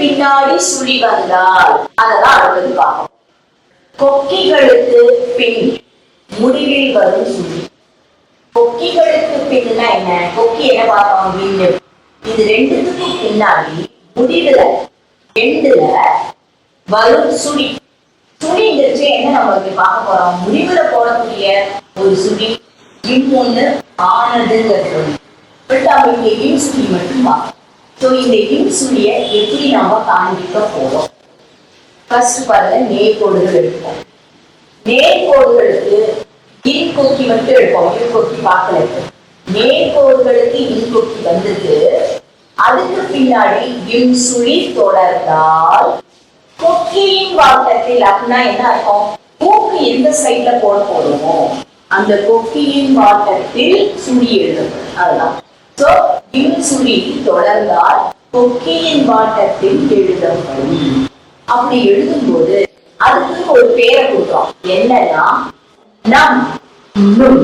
பின்னாடி சுழி வந்தால் அதெல்லாம் அடுத்தது பார்ப்போம். கொக்கிகளுக்கு பின் முடிவில் வரும் சுழி. கொக்கிகளுக்கு பின்னா என்ன? கொக்கி என்ன பார்த்தோம் வில்லு இது ரெண்டுத்துக்கும் பின்னாடி முடிவுல ரெண்டுல வரும் சுழி. சுழிங்கிறச்சு என்ன நம்ம பார்க்க போறோம்? முடிவுல போடக்கூடிய ஒரு சுழி. இன்னொன்னு ஆனதுங்கிறது ஒண்ணு. பட் மட்டும் பார்க்கணும் ஸோ இந்த இன்சுலியை எப்படி நம்ம காண்பிக்க போறோம்? ஃபர்ஸ்ட் பாருங்க நேர்கோடுகள் எடுப்போம். நேர்கோடுகளுக்கு இன்கொக்கி மட்டும் எடுப்போம். இன்கொக்கி பார்க்கல நேர்கோடுகளுக்கு இன் வந்துட்டு அதுக்கு பின்னாடி இன் சுழி தொடர்ந்தால் கொக்கியின் வாட்டத்தில் அப்படின்னா என்ன அர்த்தம்? மூக்கு எந்த சைட்ல போட போடுவோம் அந்த கொக்கியின் வாட்டத்தில் சுழி எழுதும். அதுதான். ஸோ இன்சுரி தொடர்ந்தால் கொக்கியின் வாட்டத்தில் எழுதப்படும். அப்படி எழுதும்போது அதுக்கு ஒரு பேரை கொடுத்தோம் என்னன்னா நம் நும்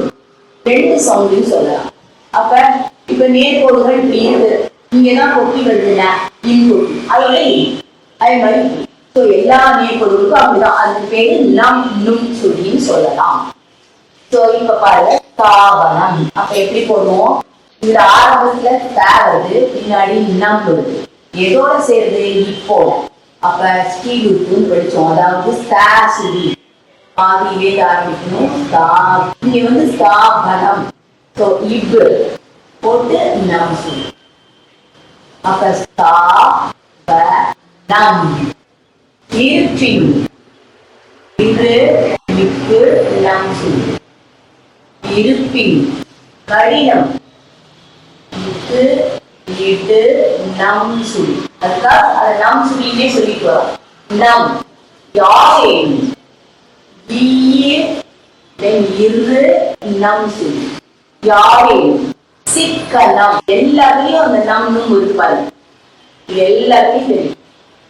ரெண்டு சவுண்டையும் சொல்லலாம். அப்ப இப்ப நேர்கோடுகள் இப்படி இருக்கு. இங்கதான் கொக்கி வருதுன்னா இன் அதோட அதே மாதிரி ஸோ எல்லா நேர்கோடுகளுக்கும் அப்படிதான். அதுக்கு பேரு நம் நும் சுடின்னு சொல்லலாம். ஸோ இப்ப பாருங்க தாபனம் அப்ப எப்படி போடுவோம்? இதுல ஆரம்பத்துல தே வருது பின்னாடி நம் வருது. எதோட சேருது இப்போ அப்ப ஸ்ரீலுத்துன்னு படிச்சோம். அதாவது ஸ்தா சுதி பாதி வேத ஆரம்பிக்கணும். ஸ்தா இங்க வந்து ஸ்தாபனம் ஸோ இப்பு போட்டு நம் சுழி அப்ப ஸ்தா ப நம் இருப்பின் இது இப்பு நம் சுழி இருப்பின் கடினம். இது இட்டு நம் சுழி. அதுக்காக அதை நம் சுழின்னே சொல்லிட்டு வரோம் நம். யாரேன் ஈர் தென் இரு நம் சுழி. யாரேன் சிக்கனம். எல்லாத்துலயும் அந்த நம்னு இருப்பாரு எல்லாத்தையும் தெரியும்.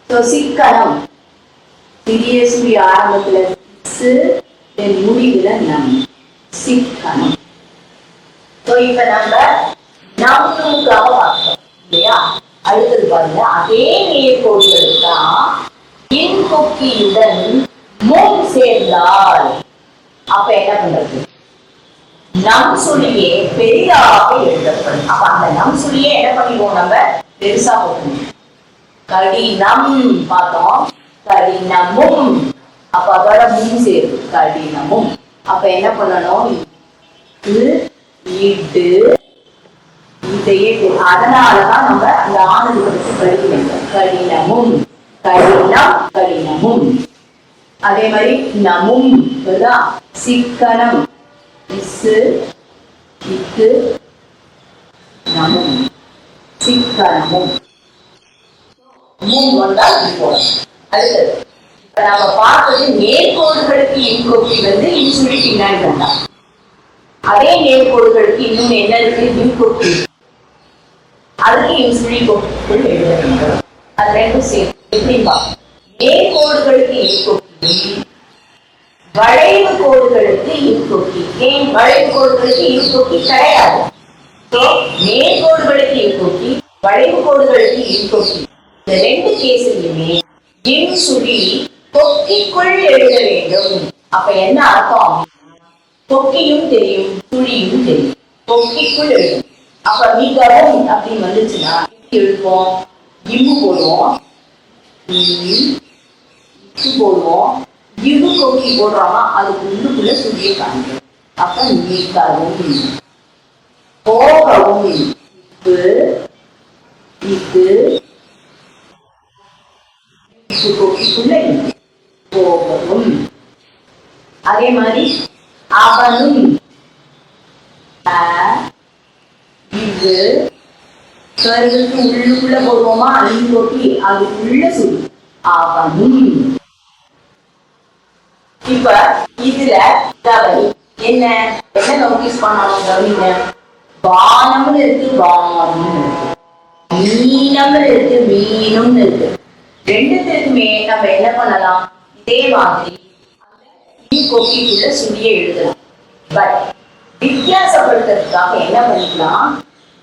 ஸோ சிக்கனம். சிறிய சுழி ஆரம்பத்துல சு தென் முடிவுல நம். சிக்கனம். ஸோ இப்போ நம்ம நமக்காக பார்த்தோம் இல்லையா அடுத்தது பாருங்க அதே நேர்கோடுகள் தான் இன் கொக்கியுடன் முன் சேர்ந்தால் அப்ப என்ன பண்றது நம் சுழியே பெரிதாக எழுதப்படும் அப்ப அந்த நம் சுழியே என்ன பண்ணிடுவோம் நம்ம பெருசா போட்டோம் கடினம் பார்த்தோம் கடினமும் அப்ப அதோட முன் சேரும் கடினமும் அப்ப என்ன பண்ணணும் இது இட்டு அதனாலதான் நம்ம அந்த ஆனது பற்றி படிக்க கடினமும் கடினம் கடினமும். அதே மாதிரி நமும் சிக்கனம். இசு இக்கு நமும். சிக்கனமும். மும் வந்தா இப்போ அடுத்தது இப்ப நாம பார்த்தது நேர்கோடுகளுக்கு இன்கோப்பி வந்து இன்சுழி பின்னாடி வந்தா. அதே நேர்கோடுகளுக்கு இன்னும் என்ன இருக்கு? இன்கோப்பி அதுக்கு இன்சுழி கோப்புகள் எழுத வேண்டும் அது ரெண்டும் சேர்த்து நேர்கோடுகளுக்கு இன்கோப்பி வளைவு கோடுகளுக்கு இன்கொக்கி ஏன் வளைவு கோடுகளுக்கு இன்கொக்கி கிடையாது? நேர்கோடுகளுக்கு இன்கொக்கி வளைவு கோடுகளுக்கு இன்கொக்கி இந்த ரெண்டு கேஸ்லயுமே இன் சுழி கொக்கிக்குள் எழுத வேண்டும். அப்ப என்ன அர்த்தம்? கொக்கியும் தெரியும் சுழியும் தெரியும். கொக்கிக்குள் எழுதும். அப்ப மிகவும் அப்படின்னு வந்துச்சுன்னா எப்படி இம்பு போடுவோம். இட்டு போடுவோம். இம்பு கொக்கி போடுறோமா? அதுக்கு உள்ளுக்குள்ள சுழியை காமிக்கும் அப்ப மிகவும் போகவும் இப்பு இக்கு இப்பு கொக்கிக்குள்ள இருக்கு. போகவும் அதே மாதிரி அவனும் இது சுவர்களுக்கு உள்ளுக்குள்ள போடுவோமா? அழிவு கொட்டி அதுக்குள்ள சொல்லு அவனும் இப்ப இதுல கவனி என்ன? என்ன நோட்டீஸ் பண்ணணும் கவனிங்க. வானம்னு இருக்கு வானம்னு இருக்கு. மீனம்னு இருக்கு மீனும்னு இருக்கு. ரெண்டுத்துக்குமே நம்ம என்ன பண்ணலாம்? இதே மாதிரி ஈ கொக்கிக்குள்ள சுழியை எழுதலாம். பட் வித்தியாசப்படுத்துறதுக்காக என்ன பண்ணிக்கலாம்?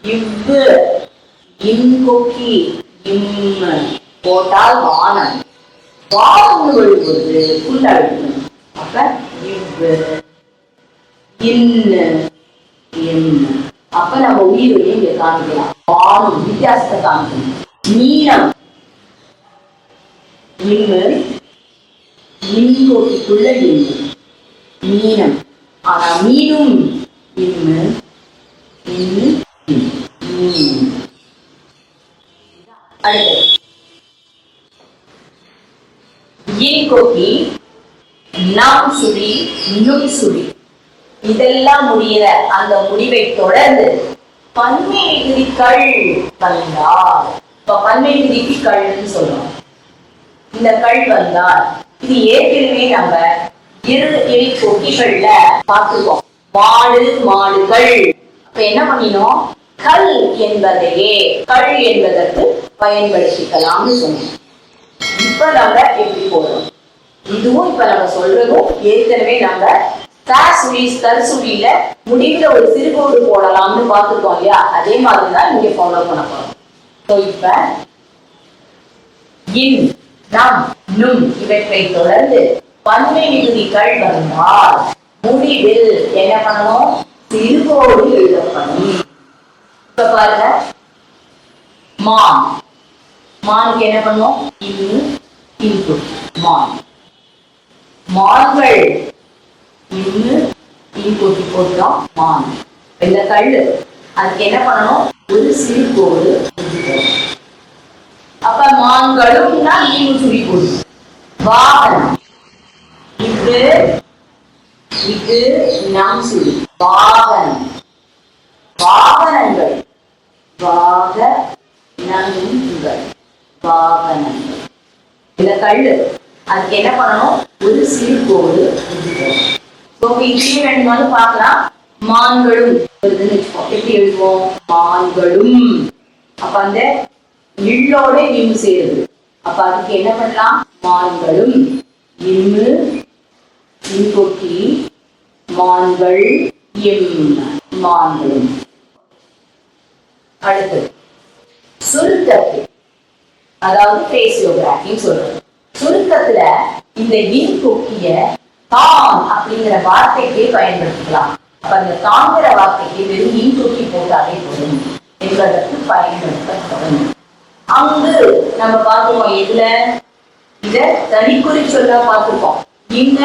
இவ்வு இன்கொக்கி இம் போட்டால் வானம் வானம் விழுவது புல் அப்ப இவ்வு இன்னு என் அப்ப நம்ம உயிரை இங்க காமிக்கலாம் வானம் வித்தியாசத்தை காமிக்கணும் நீளம் இம்மு இன்கோட்டிக்குள்ள இம்மு. மீனம். ஆனா மீனும் இம்மு இன்னு இம். நாம் சுழி நுண் சுழி இதெல்லாம் முடிகிற அந்த முடிவை தொடர்ந்து பன்மை விதிகள் வந்தால் இப்ப பன்மை விதிக்கு கள்னு சொல்றோம். இந்த கள் வந்தால் இது ஏற்கனவே நம்ம இரு எலி கொக்கிகள்ல பார்த்துருக்கோம். மாடு மாடுகள். அப்ப என்ன பண்ணினோம்? கல் என்பதையே கல் என்பதற்கு பயன்படுத்திக்கலாம்னு சொன்னோம் இப்ப நம்ம எப்படி போறோம்? இதுவும் இப்ப நம்ம சொல்றதும் ஏற்கனவே நம்ம சுழி தற்சுழியில முடிவுல ஒரு சிறுகோடு போடலாம்னு பார்த்துருக்கோம் இல்லையா? அதே மாதிரிதான் இங்க ஃபாலோ பண்ண போறோம். இப்ப இன் நம் நும் இவற்றை தொடர்ந்து பன்மை விகுதிகள் வந்தால் முடிவில் என்ன பண்ணணும் சிறுகோடு எழுதப்படும். பாருங்க. மான். மானுக்கு என்ன பண்ணும்? இன்னு இன்புட் மான். மான்கள். இன்னு இன்புட் போட்டோம் மான். இந்த கல் அதுக்கு என்ன பண்ணணும்? ஒரு சிறு கோடு அப்ப மான்களும்னா ஈவு சுடி கோடு வாகனம். இது இது நாம் சுடி வாகனம். வாகனங்கள். வாக நன்கள் வாகனங்கள் இந்த கல் அதுக்கு என்ன பண்ணணும்? ஒரு சிறு கோடு இப்போ ஸோ இப்படி வேணுமாலும் பார்க்கலாம். மான்களும். எப்படி எழுதுவோம்? மான்களும். அப்ப அந்த இள்ளோட இம்மு சேருது அப்ப அதுக்கு என்ன பண்ணலாம்? மான்களும். இம்மு இன்பொக்கி மான்கள் எம் மான்களும். அடுத்தது சுருக்கத்தில் அதாவது பேசியோகிராஃபின்னு சொல்றது சுருக்கத்துல இந்த இன் கொக்கிய தாம் அப்படிங்கிற வார்த்தைக்கே பயன்படுத்திக்கலாம். அப்ப அந்த தாங்கிற வார்த்தைக்கு வெறும் இன் கொக்கி போட்டாலே போதும். என்பதற்கு பயன்படுத்தப்படும். அங்கு நம்ம பார்த்துருக்கோம் எதுல? இத தனிக்குறி சொல்ல பார்த்திருக்கோம். இந்த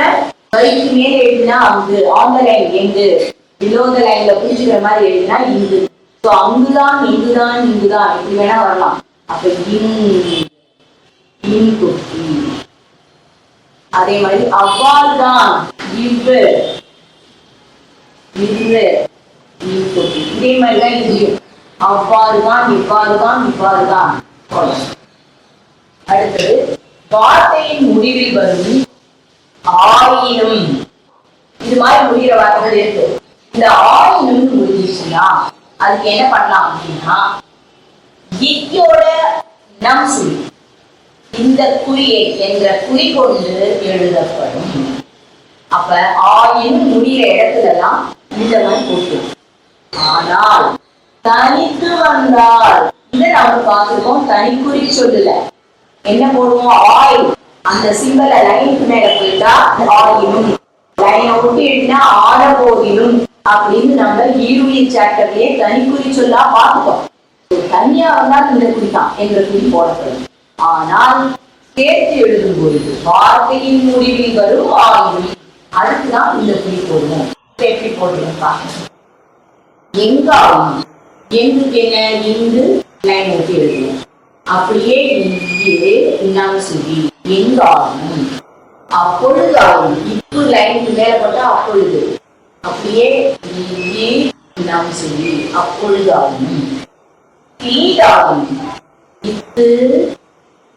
வரிக்கு மேல எழுதினா அங்கு ஆன் த லைன் எங்கு பிலோ த லைன்ல புரிஞ்சுக்கிற மாதிரி எழுதினா இங்கு. ஸோ அங்குதான் இங்குதான் இங்குதான். இப்படி வேணா வரலாம். அப்ப இன் கொக்கி அதே மாதிரி அவ்வாறுதான். இவ்வு இவ்வு இன் கொக்கி இதே மாதிரிதான் இங்கேயும். இவ்வாறு தான் இவ்வாறு தான் அடுத்தது வார்த்தையின் முடிவில் வரும் ஆயினும். இது மாதிரி முடிகிற வார்த்தைகள் இருக்கு. இந்த ஆயினும் முடிஞ்சிச்சுன்னா அதுக்கு என்ன பண்ணலாம் அப்படின்னா இக்கோட நம் சுழி இந்த குறியை என்ற குறி கொண்டு எழுதப்படும். அப்ப ஆயினும் முடிகிற இடத்துலலாம் இந்த மாதிரி போட்டு ஆனால் தனித்து வந்தால் இதை நம்ம பார்த்துருக்கோம் தனிக்குறி சொல்லல. என்ன போடுவோம்? ஆய் அந்த சிம்பல லைனுக்கு மேல போயிட்டா ஆயினும். லைனை விட்டு எழுதினா ஆட போதிலும் அப்படின்னு நம்ம ஈருயிர் சாப்டர்லயே தனிக்குறி சொல்லா பார்த்துட்டோம். தனியா வந்தால் இந்த குறி தான் என்ற குறி போடப்படும். ஆனால் சேர்த்து எழுதும் பொழுது வார்த்தையின் முடிவில் வரும் ஆயுள் அதுக்குதான் இந்த குறி போடுவோம் இப்ப எப்படி எங்க பார்க்கணும். எங்காகும் எங்குக்கு என்ன இங்கு லைன் ஒட்டி எழுதுவோம். அப்படியே இங்கே எங்க சொல்லி அப்பொழுது ஆகும் இப்பு லைன் மேல போட்டா அப்பொழுது. அப்படியே இங்கே நாம் சொல்லி அப்பொழுதாகும். ஈடாகும் இத்து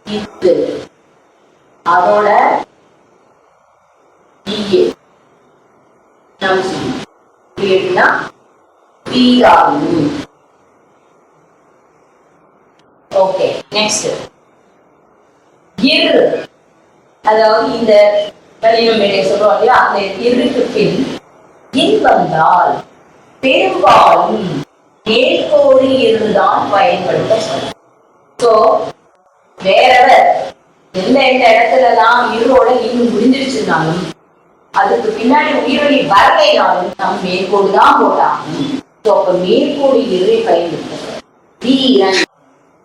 இத்து. அதோட ஈயே நாம் சொல்லி அப்படின்னா பீராகும் ஓகே நெக்ஸ்ட் இரு. அதாவது இந்த வலிமை மேலே சொல்றோம் இல்லையா அந்த இருக்கு பின் இன் வந்தால் பெரும்பாலும் மேற்கோடி இருந்துதான் பயன்படுத்தப்படும். சோ வேறவர் எந்த எந்த இடத்துலலாம் இருளோட இன்னும் முடிஞ்சிருச்சுனாலும் அதுக்கு பின்னாடி உயிரொலி வரலைனாலும் நம் மேற்கோடு தான் போட்டாங்க சோ அப்ப மேற்கோடு இரு பயன்படுத்த வீரன்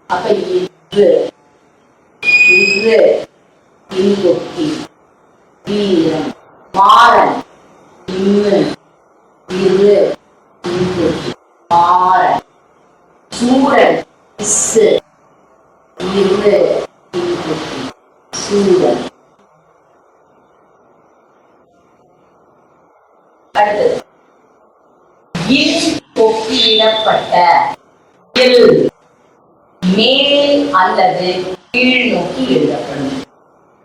அப்ப இன்று இன்று இன்கொக்கி வீரன் மாறன் இன்னு இரு இன்கொக்கி சூரன் இஸ்ஸு இரு சூரன். அடுத்தது. இல் இல் மேல் அல்லது கீழ் நோக்கி எழுதப்படும்.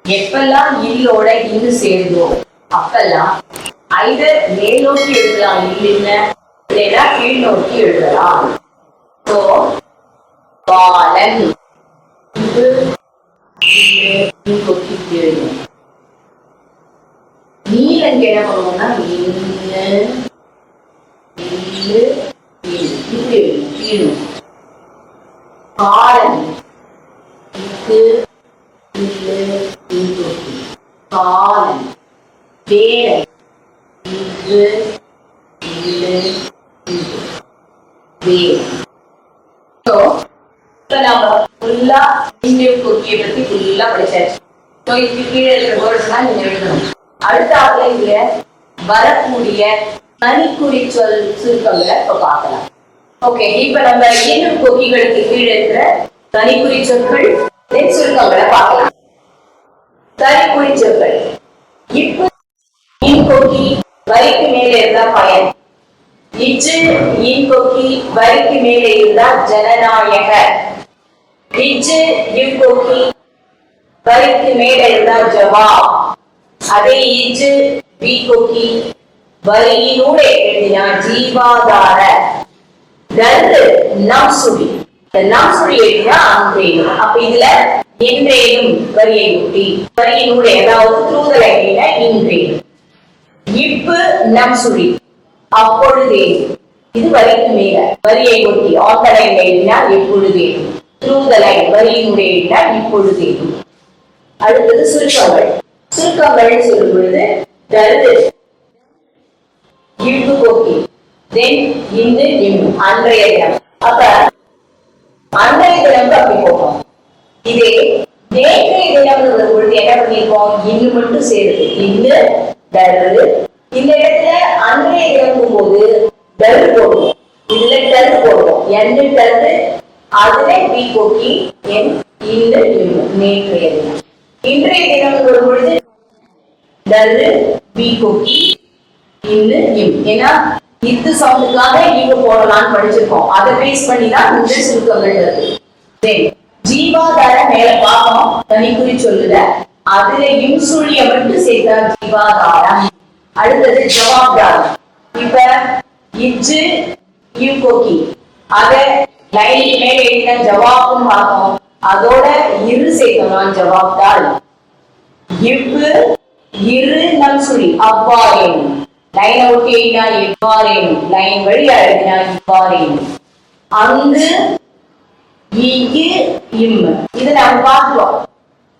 எப்பெல்லாம் இல்லோட இன்னு சேர்ந்தோ அப்பெல்லாம் ஐதர் மேல் நோக்கி எழுதலாம் இல்லைன்னு இல்லைன்னா கீழ் நோக்கி எழுதலாம். ஸோ பாலன். இது நோக்கி கொக்கி கீழ் நீலங்க என்ன பண்ணுவோம்னா இல்ல இல்லு இது கீழ் காலன் இது இல்லு இது காலன் வேலை இது இல்லு இது வேலை ஸோ இப்போ நம்ம ஃபுல்லா இந்திய குக்கியை பத்தி ஃபுல்லா படிச்சாச்சு ஸோ இதுக்கு கீழே இருக்கிற வேர்ட்ஸ்லாம் எழுதணும் வரக்கூடிய தனிக்குறி சொல் சுருக்கங்களை இப்ப பார்க்கலாம் ஓகே இப்ப நம்ம இன்னும் கொக்கிகளுக்கு கீழே இருக்கிற தனிக்குறி சொற்கள் சுருக்கங்களை பார்க்கலாம் தனிக்குறி சொற்கள் இப்ப இன் கொக்கி வரிக்கு மேலே இருந்தா பயன் இச்சு இன் வரிக்கு மேலே இருந்தால் ஜனநாயக இச்சு இன் வரிக்கு மேலே இருந்தால் ஜவாப். அதே இச்சு வி கொக்கி எழுதினார் ஜீவாதார தந்து நாம் சுழி நாம் சுழி எழுதினா அன்றேனும் அப்ப இதுல இன்றேனும் வரியை ஒட்டி. வரியினூடே அதாவது தூதல் எழுதின இப்பு நம்சுரி. அப்பொழுதே இது வரிக்கு மேல வரியை ஒட்டி ஆன் த லைன் எழுதினா எப்பொழுதேனும். த்ரூ த லைன் வரியினுடைய எழுதினால் இப்பொழுதே அடுத்தது சுருக்கங்கள். சுருக்கங்கள் சொல்லும் பொழுது தருது இழுப்பு போக்கி தென் இந்து இம் அன்றைய தினம். அப்ப அன்றைய தினம் அப்படி போகும் இதே நேற்றைய தினம் வரும் பொழுது என்ன பண்ணிருக்கோம் இன்னு மட்டும் சேருது. இன்னு தருது. இந்த இடத்துல போது டெல் போடுவோம். இதுல டெல் போடுவோம். என்னு டெல் அதுல பி போக்கி என் இன்னு நேற்றைய தினம். இன்றைய தினம் வரும் பொழுது தரு பி கொக்கி இன்னு இம் ஏன்னா இத்து சவுண்டுக்காக இங்க போடலாம்னு படிச்சிருக்கோம். அதை பேஸ் பண்ணி தான் இந்த சுருக்கங்கள் இருக்கு சரி. ஜீவாதார மேல பார்க்கணும். தனிக்குறி சொல்லுல அதுல இன்சுழிய மட்டும் சேர்த்தா ஜீவாதாரம். அடுத்தது ஜவாப்தாரம். இப்ப இச்சு இவ்கோக்கி அத லைனுக்கு மேல எழுதின ஜவாப்னு பார்த்தோம் அதோட இரு சேர்த்தோம்னா ஜவாப்தார் இவ்வு இரு நம் சுழி அவ்வாறேனும் லைனை ஒட்டி எழுதினா இவ்வாறேனும். லைன் வழியா எழுதினா இவ்வாறேனும். அங்கு இங்கு இம் இது நம்ம பார்க்கிறோம்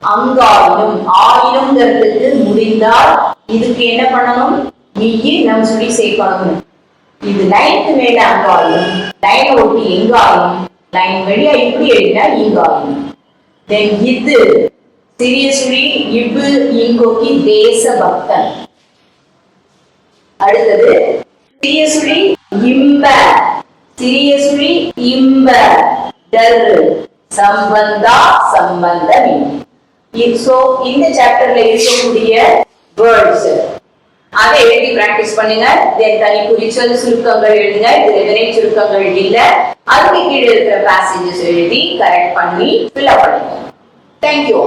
அங்காயினும் ஆயினும்ங்கிறதுக்கு முடிந்தால் இதுக்கு என்ன பண்ணணும்? இய்யு நம் சொல்லி சேர்க்கணும் இது லைனுக்கு மேல அங்காயும் லைனை ஒட்டி எங்காயும் லைன் வழியா இப்படி எழுதினா இங்காயும் தென் இது சிறிய சுழி இவ்வு இங்கோக்கி தேச பக்தன். அடுத்தது சிறிய சுழி இம்ப. சிறிய சுழி இம்ப. டர் சம்பந்தா சம்பந்தம் சோ இந்த சாப்டர்ல இருக்கக்கூடிய வேர்ட்ஸ் அதை எழுதி பிராக்டிஸ் பண்ணுங்க. தென் தனி குறிச்சல் சுருக்கங்கள் எழுதுங்க. இதுல வினை சுருக்கங்கள் இல்ல. அதுக்கு கீழே இருக்கிற பேசேஜஸ் எழுதி கரெக்ட் பண்ணி ஃபில் அப் பண்ணுங்க. தேங்க்யூ